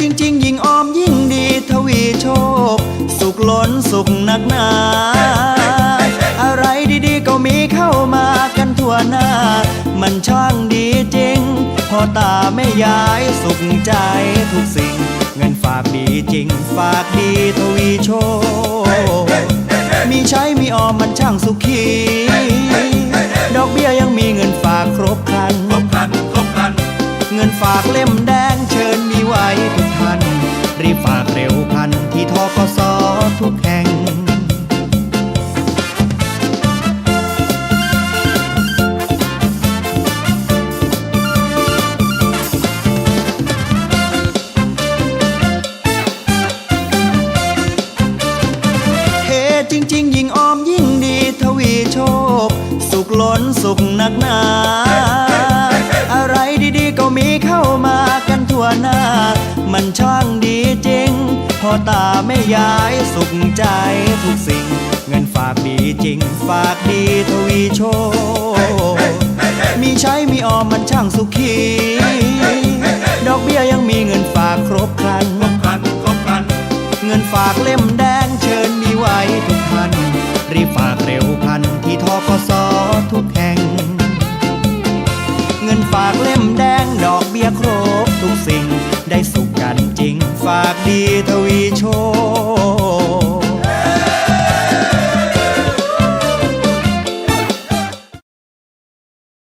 จริง ๆ ยิ่งออมยิ่งดีทวีโชค สุขล้นสุขนักหนา อะไรดีๆ ก็มีเข้ามากันทั่วหน้า มันช่างดีจริง พอตาไม่ย้ายสุขใจทุกสิ่ง เงินฝากดีจริง ฝากดีทวีโชค มีใช้มีออมมันช่างสุขี ดอกเบี้ยยังมีเงินฝากครบ รีบฝากเร็วพันที่ทกสทุกแห่งเฮจริงๆยิ่งออมยิ่งดีทวีโชคสุขล้นสุขหนักหนา อะไรดีๆก็ พอตาไม่ย้ายสุขใจทุกสิ่ง เงินฝากดีจริง ฝากดีทวีโชคมีใช้มีออมมันช่างสุขี ดอกเบี้ยยังมีเงินฝากครบครันครบครันครบครัน เงินฝากเล่มแดงเชิญมีไว้ทุกท่านรีบฝากเร็วพันที่ทกสทุกแห่ง เงินฝากเล่มแดงดอกเบี้ยครบทุกสิ่งได้ส ขกัน